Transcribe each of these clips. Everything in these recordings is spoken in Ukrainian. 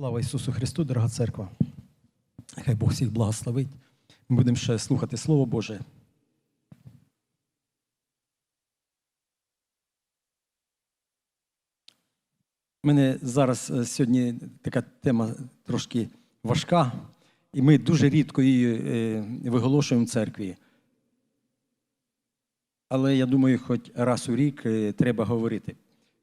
Слава Ісусу Христу, дорога церква. Хай Бог всіх благословить. Ми будемо ще слухати Слово Боже. У мене зараз е, сьогодні така тема трошки важка, і ми дуже рідко її е, виголошуємо в церкві. Але я думаю, хоч раз у рік е, треба говорити.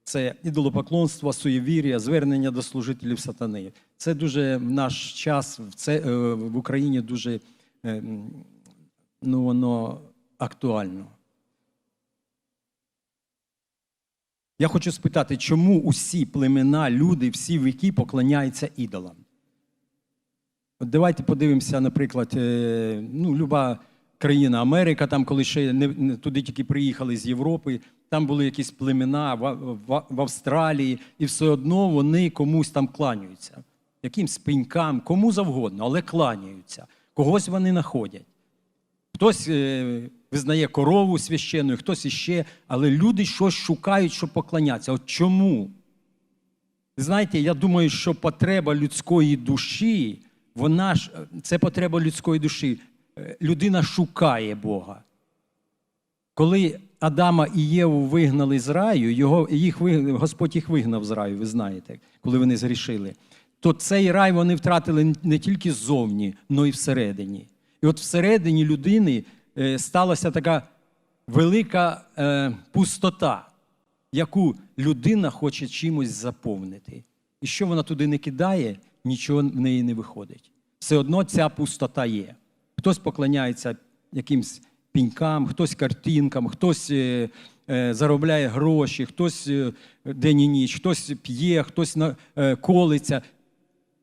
Це ідолопоклонство, суєвір'я, звернення до служителів сатани. Це дуже в наш час в, це, е, в Україні дуже е, ну, воно актуально. Я хочу спитати, чому усі племена, люди, всі віки поклоняються ідолам? От давайте подивимося, наприклад, е, ну, люба країна Америка, там, коли ще не, не туди тільки приїхали з Європи, там були якісь племена в, в, в Австралії, і все одно вони комусь там кланяються. Якимсь пенькам, кому завгодно, але кланяються. Когось вони знаходять. Хтось е, визнає корову священною, хтось іще, але люди щось шукають, щоб поклонятися. От чому? Знаєте, я думаю, що потреба людської душі, вона ж це потреба людської душі. Людина шукає Бога. Коли Адама і Єву вигнали з раю, його, їх, Господь їх вигнав з раю, ви знаєте, коли вони згрішили, то цей рай вони втратили не тільки ззовні, але й всередині. І от всередині людини е, сталася така велика е, пустота, яку людина хоче чимось заповнити. І що вона туди не кидає, нічого в неї не виходить. Все одно ця пустота є. Хтось поклоняється якимсь пінькам, хтось картинкам, хтось е, е, заробляє гроші, хтось е, день і ніч, хтось п'є, хтось колиться.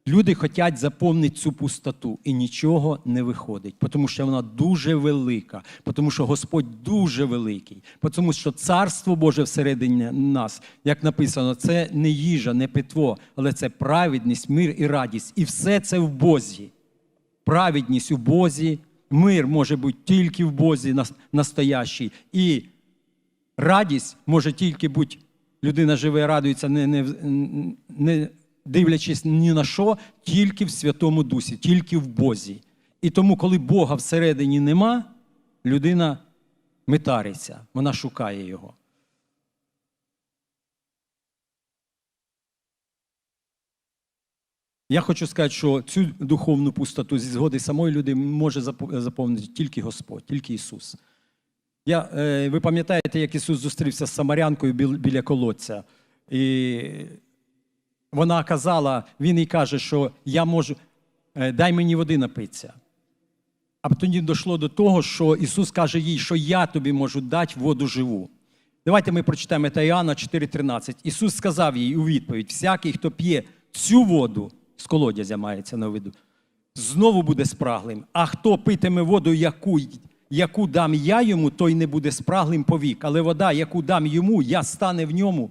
Люди хочуть заповнити цю пустоту, і нічого не виходить, тому що вона дуже велика, тому що Господь дуже великий, тому що Царство Боже всередині нас, як написано, це не їжа, не питво, але це праведність, мир і радість. І все це в Бозі. Праведність у Бозі, мир може бути тільки в Бозі настоящий. І радість може тільки бути, людина живе і радується, не, не, не дивлячись ні на що, тільки в Святому Дусі, тільки в Бозі. І тому, коли Бога всередині нема, людина метариться, вона шукає його. Я хочу сказати, що цю духовну пустоту зі згоди самої людини може заповнити тільки Господь, тільки Ісус. Я, е, ви пам'ятаєте, як Ісус зустрівся з Самарянкою біля колодця? І вона казала, він їй каже, що я можу, е, дай мені води напитися. А тоді дійшло до того, що Ісус каже їй, що я тобі можу дати воду живу. Давайте ми прочитаємо це Іоанна 4,13. Ісус сказав їй у відповідь: всякий, хто п'є цю воду, з колодязя мається на виду, знову буде спраглим. А хто питиме воду, яку, яку дам я йому, той не буде спраглим повік. Але вода, яку дам йому, я стане в ньому.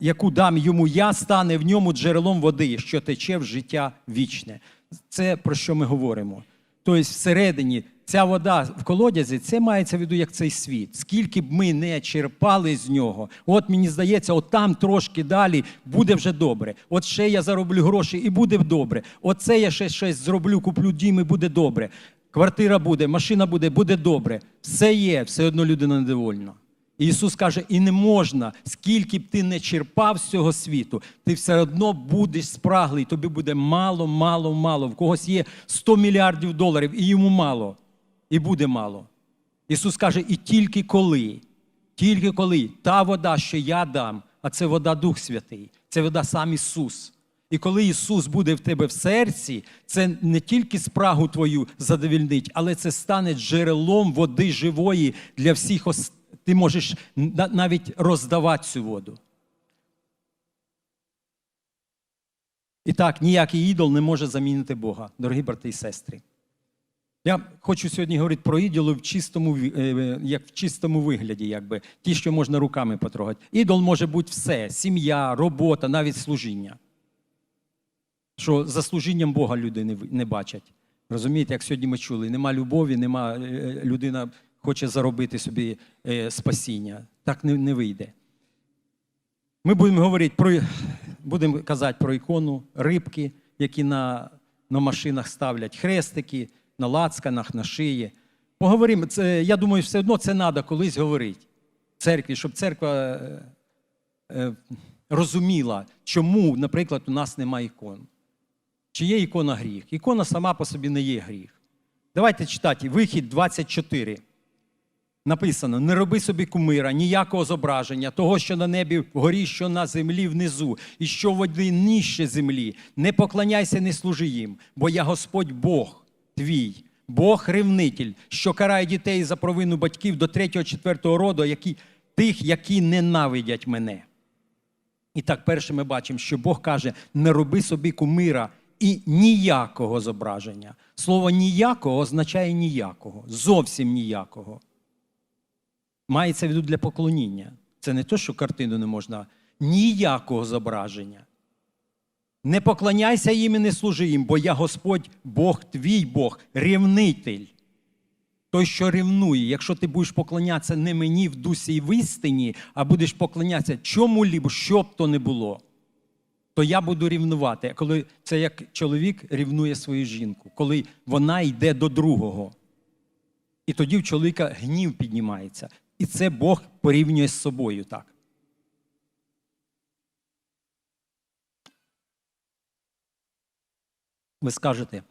Яку дам йому я, стане в ньому джерелом води, що тече в життя вічне. Це про що ми говоримо. Тобто, всередині ця вода в колодязі, це мається в виду як цей світ. Скільки б ми не черпали з нього, от мені здається, от там трошки далі буде вже добре. От ще я зароблю гроші і буде добре. Оце я ще щось зроблю, куплю дім і буде добре. Квартира буде, машина буде, буде добре. Все є, все одно людина недовольна. І Ісус каже, і не можна, скільки б ти не черпав з цього світу, ти все одно будеш спраглий, тобі буде мало, мало, мало. В когось є 100 мільярдів доларів, і йому мало, і буде мало. Ісус каже, і тільки коли, тільки коли та вода, що я дам, а це вода Дух Святий, це вода сам Ісус. І коли Ісус буде в тебе в серці, це не тільки спрагу твою задовільнить, але це стане джерелом води живої для всіх. ос- Ти можеш навіть роздавати цю воду. І так, ніякий ідол не може замінити Бога, дорогі брати і сестри. Я хочу сьогодні говорити про ідоли в чистому, е, як в чистому вигляді, якби ті, що можна руками потрогати. Ідол може бути все: сім'я, робота, навіть служіння. Що за служінням Бога люди не, бачать. Розумієте, як сьогодні ми чули, нема любові, нема, е, людина хоче заробити собі е, спасіння. Так не, не вийде. Ми будемо говорити про будемо казати про ікону, рибки, які на, на машинах ставлять, хрестики, на лацканах, на шиї. Поговоримо, це, я думаю, все одно це треба колись говорити церкві, щоб церква е, е, розуміла, чому, наприклад, у нас немає ікон. Чи є ікона гріх? Ікона сама по собі не є гріх. Давайте читати вихід 24. Написано: не роби собі кумира, ніякого зображення, того, що на небі вгорі, що на землі внизу, і що в воді нижче землі. Не поклоняйся, не служи їм, бо я Господь Бог твій, Бог ревнитель, що карає дітей за провину батьків до третього, четвертого роду, які, тих, які ненавидять мене. І так, перше ми бачимо, що Бог каже: не роби собі кумира і ніякого зображення. Слово ніякого означає ніякого, зовсім ніякого. Мається в виду для поклоніння. Це не то, що картину не можна, ніякого зображення. Не поклоняйся їм і не служи їм, бо я Господь, Бог твій Бог, рівнитель. Той, що ревнує, якщо ти будеш поклонятися не мені в дусі і в істині, а будеш поклонятися чому-лібо, що б то не було, то я буду рівнувати. Коли це як чоловік рівнує свою жінку, коли вона йде до другого. І тоді в чоловіка гнів піднімається. І це Бог порівнює з собою так. Ви скажете,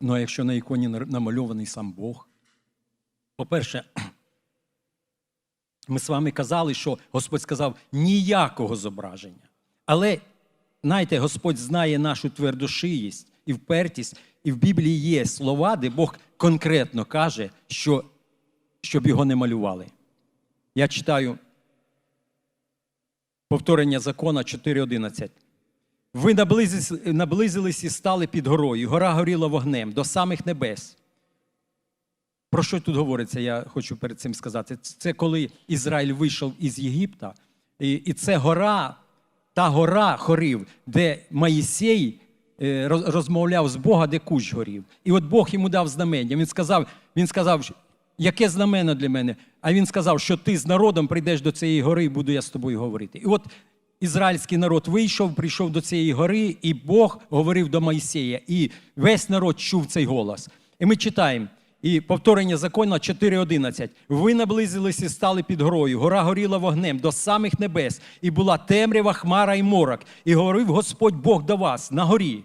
ну а якщо на іконі намальований сам Бог. По-перше, ми з вами казали, що Господь сказав ніякого зображення. Але, знаєте, Господь знає нашу твердошиїсть і впертість, і в Біблії є слова, де Бог конкретно каже, що, щоб його не малювали. Я читаю повторення закона 4.11. Ви наблизились, і стали під горою. Гора горіла вогнем до самих небес. Про що тут говориться, я хочу перед цим сказати. Це коли Ізраїль вийшов із Єгипта, і, і це гора, та гора хорів, де Моїсей е, розмовляв з Бога, де кущ горів. І от Бог йому дав знамення. Він сказав, він сказав, яке знамено для мене? А він сказав, що ти з народом прийдеш до цієї гори і буду я з тобою говорити. І от ізраїльський народ вийшов, прийшов до цієї гори, і Бог говорив до Моїсея. І весь народ чув цей голос. І ми читаємо. І повторення закону 4.11. Ви наблизились і стали під горою. Гора горіла вогнем до самих небес, і була темрява, хмара і морок. І говорив Господь Бог до вас на горі,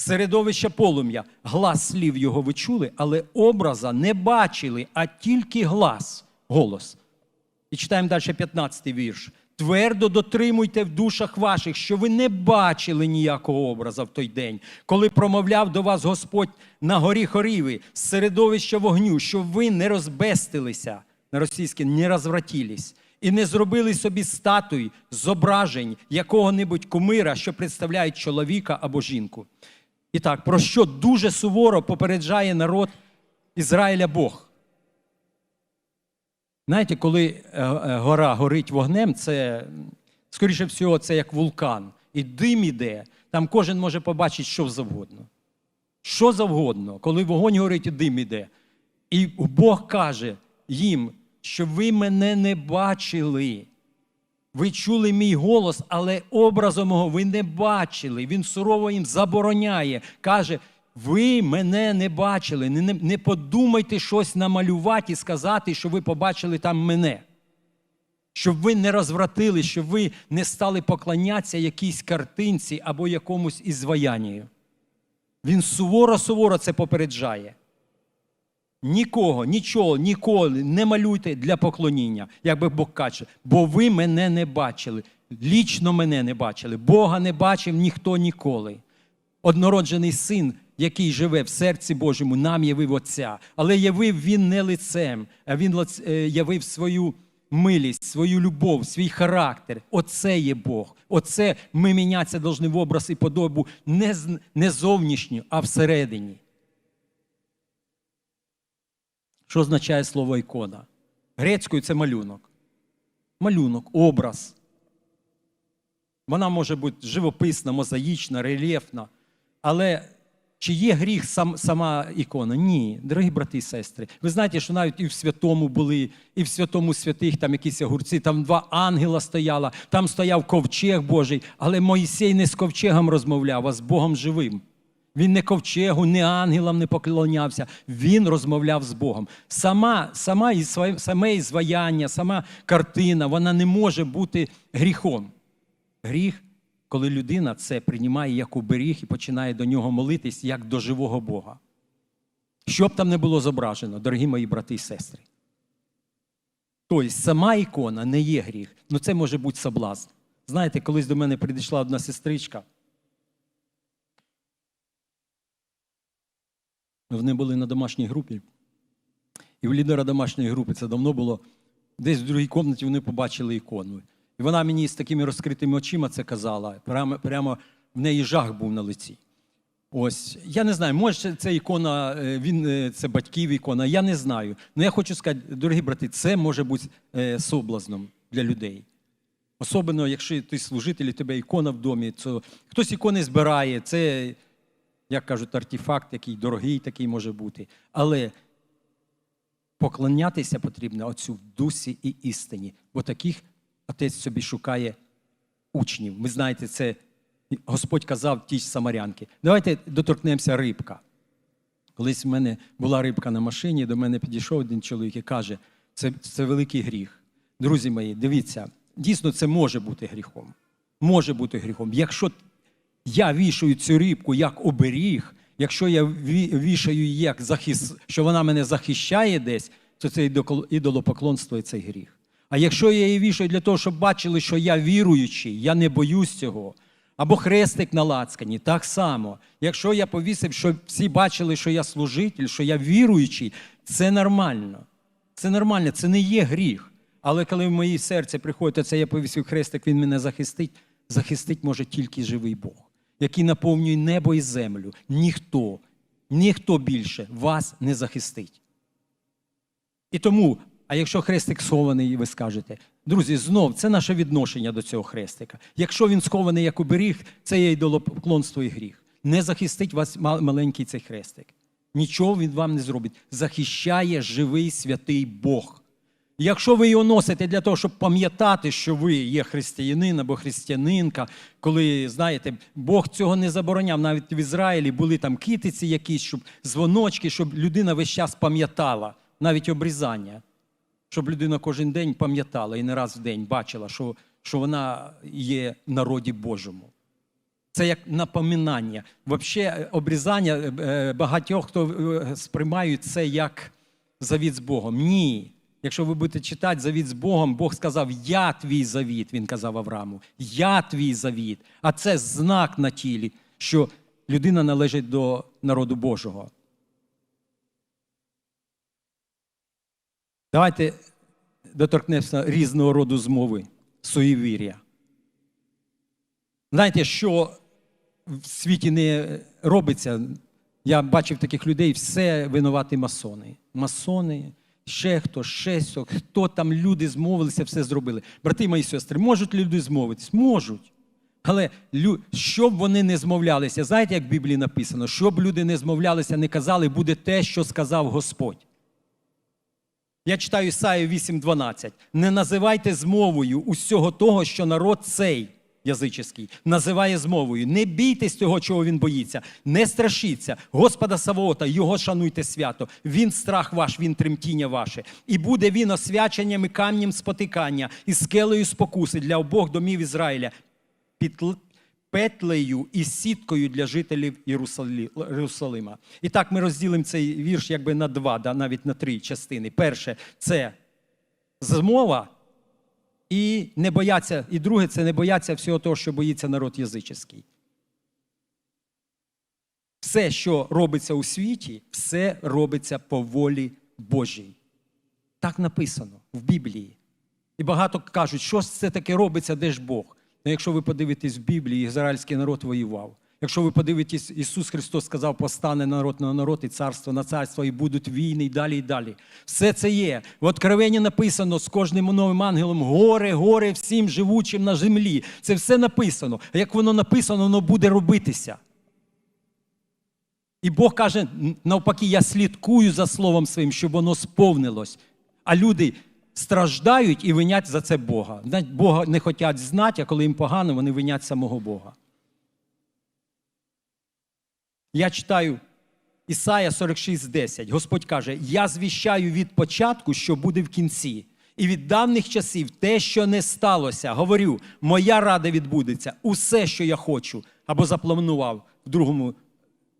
середовище полум'я. Глас слів його ви чули, але образа не бачили, а тільки глас, голос. І читаємо далі 15 вірш. Твердо дотримуйте в душах ваших, що ви не бачили ніякого образа в той день, коли промовляв до вас Господь на горі хоріви, з середовища вогню, щоб ви не розбестилися на російське, не розвратілись, і не зробили собі статуй, зображень якого-небудь кумира, що представляють чоловіка або жінку. І так, про що дуже суворо попереджає народ Ізраїля Бог. Знаєте, коли е, е, гора горить вогнем, це, скоріше всього, це як вулкан. І дим іде, там кожен може побачити що завгодно. Що завгодно, коли вогонь горить і дим іде. І Бог каже їм, що ви мене не бачили. Ви чули мій голос, але образом мого ви не бачили. Він сурово їм забороняє. Каже: ви мене не бачили. Не, не, не подумайте щось намалювати і сказати, що ви побачили там мене. Щоб ви не розвратили, щоб ви не стали поклонятися якійсь картинці або якомусь ізваянню. Він суворо-суворо це попереджає. Нікого, нічого, ніколи не малюйте для поклоніння, як би Бог каже, бо ви мене не бачили, лічно мене не бачили, Бога не бачив ніхто ніколи. Однороджений син, який живе в серці Божому, нам явив Отця, але явив він не лицем, а він е, явив свою милість, свою любов, свій характер. Оце є Бог. Оце ми мінятися повинні в образ і подобу не, не зовнішню, а всередині. Що означає слово ікона? Грецькою це малюнок. Малюнок, образ. Вона може бути живописна, мозаїчна, рельєфна. Але чи є гріх сам, сама ікона? Ні, дорогі брати і сестри. Ви знаєте, що навіть і в святому були, і в святому святих там якісь огурці, там два ангела стояла, там стояв ковчег Божий, але Моїсей не з ковчегом розмовляв, а з Богом живим. Він не ковчегу, не ангелам не поклонявся. Він розмовляв з Богом. Сама, сама і саме ізваяння, сама картина, вона не може бути гріхом. Гріх, коли людина це приймає як оберіг і починає до нього молитись як до живого Бога. Що б там не було зображено, дорогі мої брати і сестри. Тобто сама ікона не є гріх, ну це може бути соблазн. Знаєте, колись до мене прийшла одна сестричка. Вони були на домашній групі. І в лідера домашньої групи це давно було. Десь в другій кімнаті вони побачили ікону. І вона мені з такими розкритими очима це казала. Прямо, прямо в неї жах був на лиці. Ось, я не знаю, може це ікона, е, він е, це батьків ікона, я не знаю. Ну я хочу сказати, дорогі брати, це може бути е, соблазном для людей. Особливо, якщо ти служитель, і тебе ікона в домі, то хтось ікони збирає, це, як кажуть, артефакт, який дорогий такий може бути. Але поклонятися потрібно оцю в дусі і істині, бо таких отець собі шукає учнів. Ви знаєте, це Господь казав тій самарянки. Давайте доторкнемося рибка. Колись в мене була рибка на машині, до мене підійшов один чоловік і каже, це, це великий гріх. Друзі мої, дивіться, дійсно це може бути гріхом. Може бути гріхом. Якщо я вішаю цю рибку як оберіг, якщо я вішаю її як захист, що вона мене захищає десь, то це ідолопоклонство і цей гріх. А якщо я її вішаю для того, щоб бачили, що я віруючий, я не боюсь цього. Або хрестик на лацкані, так само. Якщо я повісив, щоб всі бачили, що я служитель, що я віруючий, це нормально. Це нормально, це не є гріх. Але коли в моє серце приходить, оце я повісив хрестик, він мене захистить. Захистить може тільки живий Бог, який наповнює небо і землю. Ніхто, ніхто більше вас не захистить. І тому, а якщо хрестик схований, ви скажете, друзі, знов це наше відношення до цього хрестика. Якщо він схований як оберіг, це є ідолопоклонство і гріх. Не захистить вас мал- маленький цей хрестик. Нічого він вам не зробить. Захищає живий святий Бог. Якщо ви його носите для того, щоб пам'ятати, що ви є християнин або християнинка, коли знаєте, Бог цього не забороняв. Навіть в Ізраїлі були там китиці якісь, щоб дзвоночки, щоб людина весь час пам'ятала, навіть обрізання, щоб людина кожен день пам'ятала і не раз в день бачила, що, що вона є в народі Божому. Це як напоминання. Взагалі, обрізання е, е, багатьох хто е, сприймають це як завіт з Богом. Ні. Якщо ви будете читати завіт з Богом, Бог сказав: Я твій завіт, він казав Аврааму. Я твій завіт. А це знак на тілі, що людина належить до народу Божого. Давайте доторкнемося різного роду змови, суєвір'я. Знаєте, що в світі не робиться? Я бачив таких людей, все винуваті масони. Масони, ще хто, ще хто, хто там люди змовилися, все зробили. Брати мої сестри, можуть люди змовитись? Можуть. Але щоб вони не змовлялися, знаєте, як в Біблії написано, щоб люди не змовлялися, не казали, буде те, що сказав Господь. Я читаю Ісаю 8:12. Не називайте змовою усього того, що народ цей язичний називає змовою. Не бійтесь того, чого він боїться, не страшіться. Господа Савоота, його шануйте свято. Він страх ваш, він тремтіння ваше. І буде він освяченням і камнем спотикання, і скелею спокуси для обох домів Ізраїля. Під петлею і сіткою для жителів Єрусалима. І так ми розділимо цей вірш якби на два, да, навіть на три частини. Перше це змова, і не бояться, і друге це не бояться всього того, що боїться народ язичний. Все, що робиться у світі, все робиться по волі Божій. Так написано в Біблії. І багато кажуть, що це таке робиться, де ж Бог? Ну, якщо ви подивитесь в Біблії, ізраїльський народ воював. Якщо ви подивитесь, Ісус Христос сказав, постане народ на народ і царство на царство, і будуть війни, і далі, і далі. Все це є. В Откровенні написано з кожним новим ангелом горе, горе всім живучим на землі. Це все написано. А як воно написано, воно буде робитися. І Бог каже, навпаки, я слідкую за словом своїм, щоб воно сповнилось. А люди страждають і винять за це Бога. Бога не хочуть знати, а коли їм погано, вони винять самого Бога. Я читаю Ісая 46:10. Господь каже: Я звіщаю від початку, що буде в кінці, і від давніх часів те, що не сталося. Говорю, моя рада відбудеться, усе, що я хочу, або запланував в другому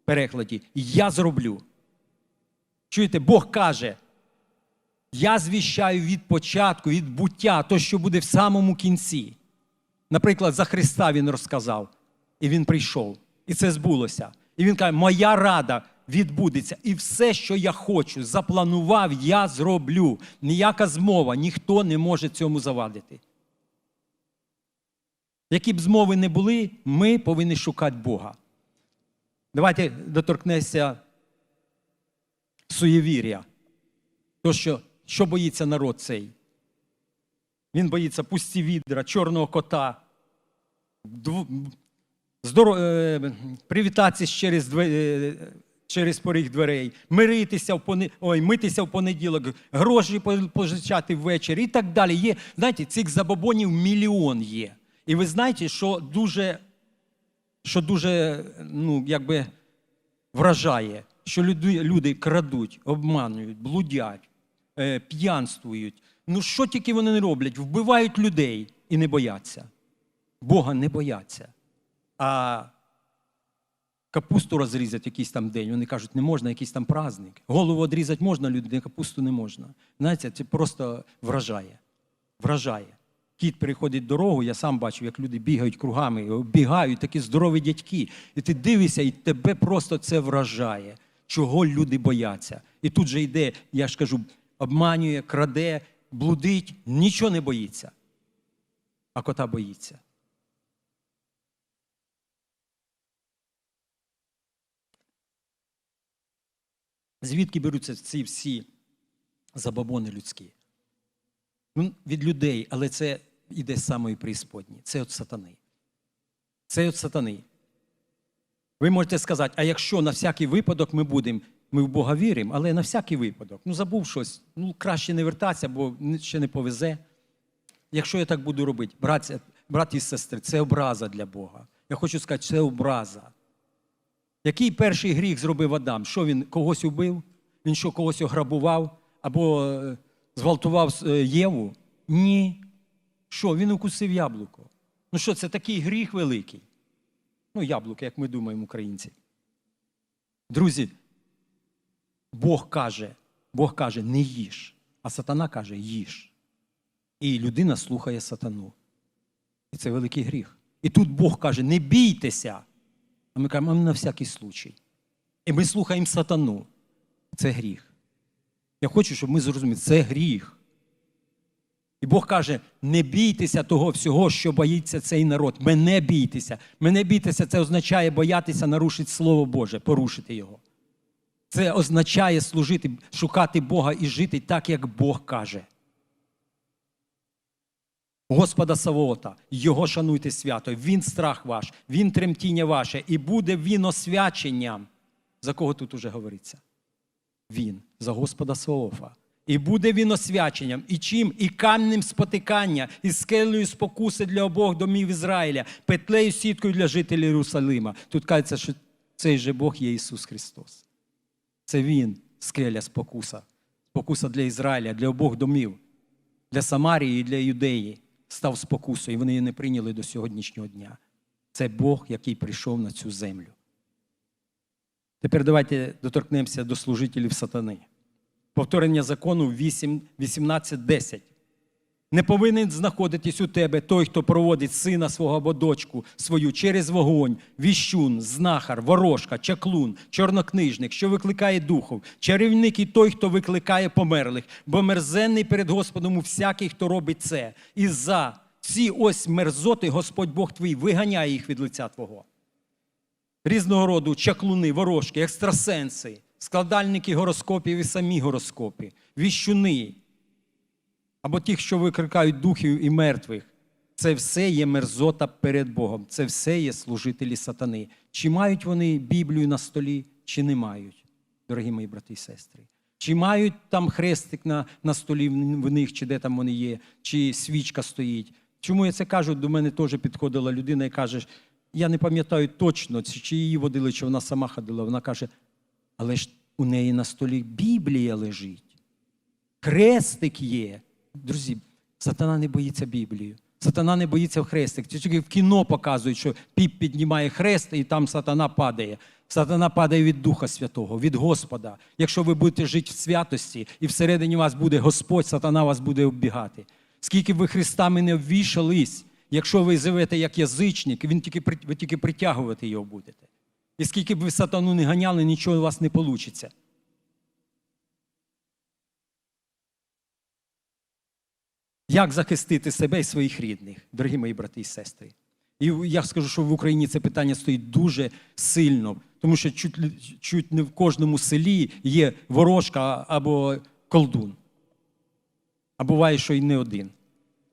перекладі, я зроблю. Чуєте, Бог каже, я звіщаю від початку, від буття, то, що буде в самому кінці. Наприклад, за Христа Він розказав, і Він прийшов, і це збулося. І Він каже, моя рада відбудеться, і все, що я хочу, запланував, я зроблю. Ніяка змова, ніхто не може цьому завадити. Які б змови не були, ми повинні шукати Бога. Давайте доторкнемося суєвір'я. То, що, що боїться народ цей? Він боїться пусті відра, чорного кота, дв- здоро... е, привітатися через, две... е, через поріг дверей, миритися в поне... Ой, митися в понеділок, гроші позичати ввечері і так далі. Є, знаєте, цих забобонів мільйон є. І ви знаєте, що дуже, що дуже ну, якби вражає, що люди, люди крадуть, обманюють, блудять, е, п'янствують. Ну що тільки вони не роблять? Вбивають людей і не бояться. Бога не бояться. А капусту розрізати якийсь там день. Вони кажуть, не можна, якийсь там праздник. Голову відрізати можна, людині, капусту не можна. Знаєте, це просто вражає. Вражає. Кіт переходить дорогу, я сам бачив, як люди бігають кругами, бігають такі здорові дядьки. І ти дивишся, і тебе просто це вражає, чого люди бояться. І тут же йде, я ж кажу, обманює, краде, блудить, нічого не боїться. А кота боїться. Звідки беруться ці всі забобони людські? Ну, від людей, але це йде з самої преісподні. Це від сатани. Це від сатани. Ви можете сказати, а якщо на всякий випадок ми будемо, ми в Бога віримо, але на всякий випадок, ну забув щось, ну краще не вертатися, бо ще не повезе. Якщо я так буду робити, браті, браті і сестри, це образа для Бога. Я хочу сказати, це образа. Який перший гріх зробив Адам? Що він когось убив? Він що когось ограбував або е, зґвалтував е, Єву? Ні. Що, він укусив яблуко. Ну що, це такий гріх великий? Ну, яблуко, як ми думаємо, українці. Друзі, Бог каже, Бог каже, не їж, а сатана каже, їж. І людина слухає сатану. І це великий гріх. І тут Бог каже, не бійтеся. Ми кажемо, «А на всякий случай. І ми слухаємо сатану. Це гріх. Я хочу, щоб ми зрозуміли, це гріх. І Бог каже: не бійтеся того всього, що боїться цей народ. Мене бійтеся. Мене бійтеся, це означає боятися нарушити Слово Боже, порушити його. Це означає служити, шукати Бога і жити так, як Бог каже. Господа Савоота, Його шануйте свято, Він страх ваш, Він тремтіння ваше, і буде Він освяченням. За кого тут уже говориться? Він, за Господа Савоофа. І буде він освяченням, і чим, і камнем спотикання, і скелею спокуси для обох домів Ізраїля, петлею сіткою для жителів Єрусалима. Тут кажеться, що цей же Бог є Ісус Христос. Це Він, скеля спокуса, спокуса для Ізраїля, для обох домів, для Самарії і для Юдеї став спокусою, і вони її не прийняли до сьогоднішнього дня. Це Бог, який прийшов на цю землю. Тепер давайте доторкнемося до служителів сатани. Повторення закону 18.10. Не повинен знаходитись у тебе той, хто проводить сина свого або дочку свою через вогонь, віщун, знахар, ворожка, чаклун, чорнокнижник, що викликає духов, чарівник і той, хто викликає померлих, бо мерзенний перед Господом у всякий, хто робить це. І за ці ось мерзоти Господь Бог твій виганяє їх від лиця Твого різного роду чаклуни, ворожки, екстрасенси, складальники гороскопів і самі гороскопи, віщуни, або ті, що викликають духів і мертвих. Це все є мерзота перед Богом. Це все є служителі сатани. Чи мають вони Біблію на столі, чи не мають, дорогі мої брати і сестри? Чи мають там хрестик на, на столі в них, чи де там вони є, чи свічка стоїть? Чому я це кажу? До мене теж підходила людина і каже, я не пам'ятаю точно, чи її водили, чи вона сама ходила. Вона каже, але ж у неї на столі Біблія лежить. Хрестик є. Друзі, сатана не боїться Біблію. Сатана не боїться хрестик. Тільки в кіно показують, що піп піднімає хрест, і там сатана падає. Сатана падає від Духа Святого, від Господа. Якщо ви будете жити в святості, і всередині вас буде Господь, сатана вас буде оббігати. Скільки б ви Христами не обвішались, якщо ви живете як язичник, він тільки, ви тільки притягувати його будете. І скільки б ви сатану не ганяли, нічого у вас не вийде. Як захистити себе і своїх рідних, дорогі мої брати і сестри? І я скажу, що в Україні це питання стоїть дуже сильно, тому що чуть, чуть не в кожному селі є ворожка або колдун. А буває, що й не один.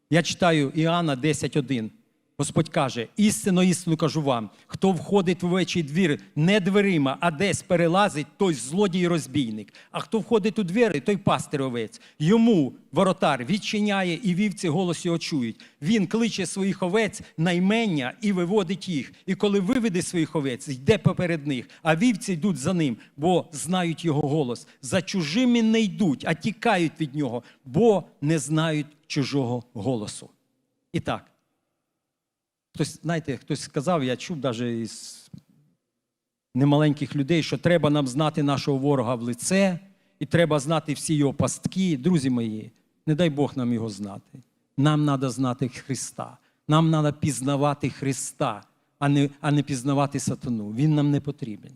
Я читаю Іоанна 10.1. Господь каже: істинно, істинно кажу вам, хто входить в овечий двір не дверима, а десь перелазить, той злодій розбійник. А хто входить у двері, той пастир овець. Йому воротар відчиняє, і вівці голос його чують. Він кличе своїх овець на ймення і виводить їх. І коли виведе своїх овець, йде поперед них, а вівці йдуть за ним, бо знають його голос. За чужими не йдуть, а тікають від нього, бо не знають чужого голосу. І так. Хтось, знаєте, хтось сказав, я чув навіть із немаленьких людей, що треба нам знати нашого ворога в лице, і треба знати всі його пастки. Друзі мої, не дай Бог нам його знати. Нам треба знати Христа. Нам треба пізнавати Христа, а не, а не пізнавати сатану. Він нам не потрібен.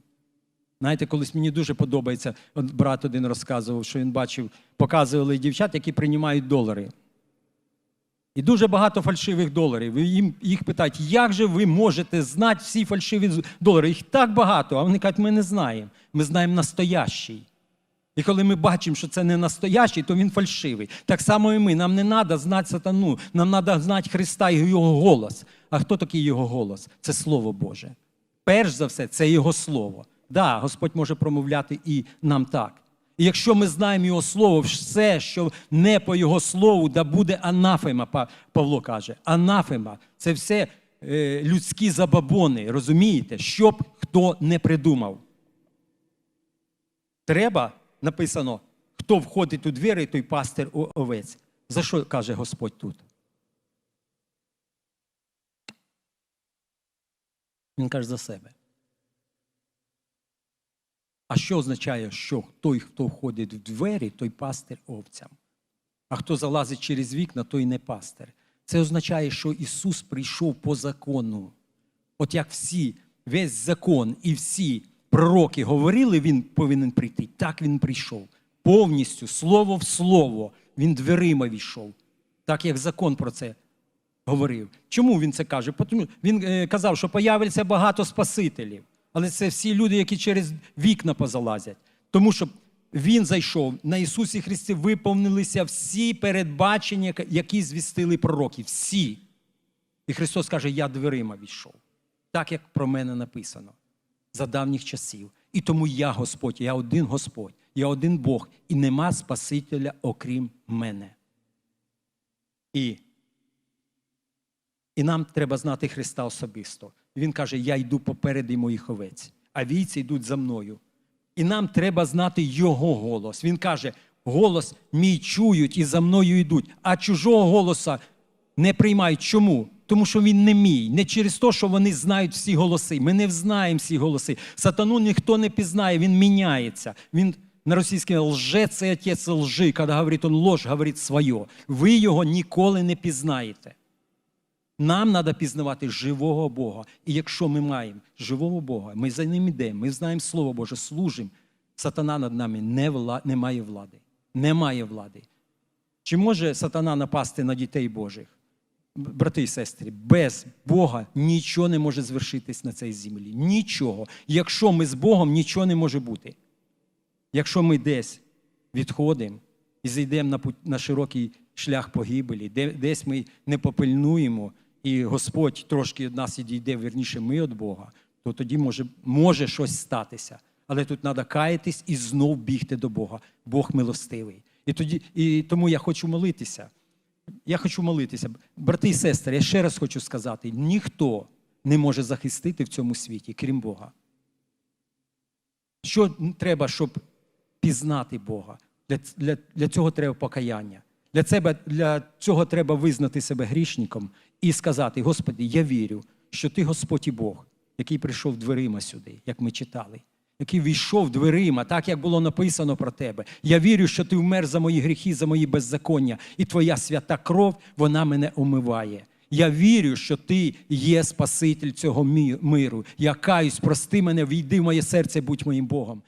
Знаєте, колись мені дуже подобається, от брат один розказував, що він бачив, показували дівчат, які приймають долари. І дуже багато фальшивих доларів. І їм їх питають, як же ви можете знати всі фальшиві долари? Їх так багато, а вони кажуть, ми не знаємо. Ми знаємо настоящий. І коли ми бачимо, що це не настоящий, то він фальшивий. Так само і ми. Нам не треба знати сатану, нам треба знати Христа і його голос. А хто такий його голос? Це Слово Боже. Перш за все, це Його Слово. Да, Господь може промовляти і нам так. І якщо ми знаємо Його Слово, все, що не по Його Слову, да буде анафема, Павло каже. Анафема це все е, людські забабони, розумієте? Щоб хто не придумав. Треба, написано, хто входить у двері, той пастир овець. За що каже Господь тут? Він каже за себе. А що означає, що той, хто входить в двері, той пастир овцям? А хто залазить через вікна, той не пастир. Це означає, що Ісус прийшов по закону. От як всі, весь закон і всі пророки говорили, Він повинен прийти, так Він прийшов. Повністю, слово в слово, Він дверима війшов. Так як закон про це говорив. Чому він це каже? Тому він е, казав, що появиться багато спасителів, але це всі люди, які через вікна позалазять. Тому що він зайшов на Ісусі Христі, виповнилися всі передбачення, які звістили пророки. Всі. І Христос каже: Я дверима війшов. Так як про мене написано за давніх часів. І тому я Господь, я один Господь, я один Бог, і нема Спасителя, окрім мене. І і нам треба знати Христа особисто. Він каже: Я йду попереду моїх овець, а війці йдуть за мною. І нам треба знати Його голос. Він каже: голос мій чують і за мною йдуть, а чужого голоса не приймають. Чому? Тому що він не мій. Не через те, що вони знають всі голоси. Ми не знаємо всі голоси. Сатану ніхто не пізнає, він міняється. Він на російській лжець і отець лжи. Коли говорить он ложь, говорить своє. Ви його ніколи не пізнаєте. Нам треба пізнавати живого Бога. І якщо ми маємо живого Бога, ми за ним йдемо, ми знаємо Слово Боже, служимо, сатана над нами не, вла... не має влади. Не має влади. Чи може сатана напасти на дітей Божих? Брати і сестри, без Бога нічого не може звершитись на цій землі. Нічого. Якщо ми з Богом, нічого не може бути. Якщо ми десь відходимо і зайдемо на, широкий шлях погибелі, де, десь ми не попильнуємо, і Господь трошки від нас відійде, верніше ми від Бога, то тоді може, може щось статися. але тут треба каятись і знов бігти до Бога. Бог милостивий. І, тоді, і тому я хочу молитися. Я хочу молитися. Брати і сестри, я ще раз хочу сказати: ніхто не може захистити в цьому світі, крім Бога. Що треба, щоб пізнати Бога? Для, для, для цього треба покаяння. Для, себе, для цього треба визнати себе грішником і сказати: Господи, я вірю, що Ти Господь і Бог, який прийшов дверима сюди, як ми читали, який війшов дверима, так як було написано про тебе. Я вірю, що ти вмер за мої гріхи, за мої беззаконня, і твоя свята кров, вона мене омиває. Я вірю, що ти є Спаситель цього миру. Я каюсь, прости мене, війди в моє серце, будь моїм Богом.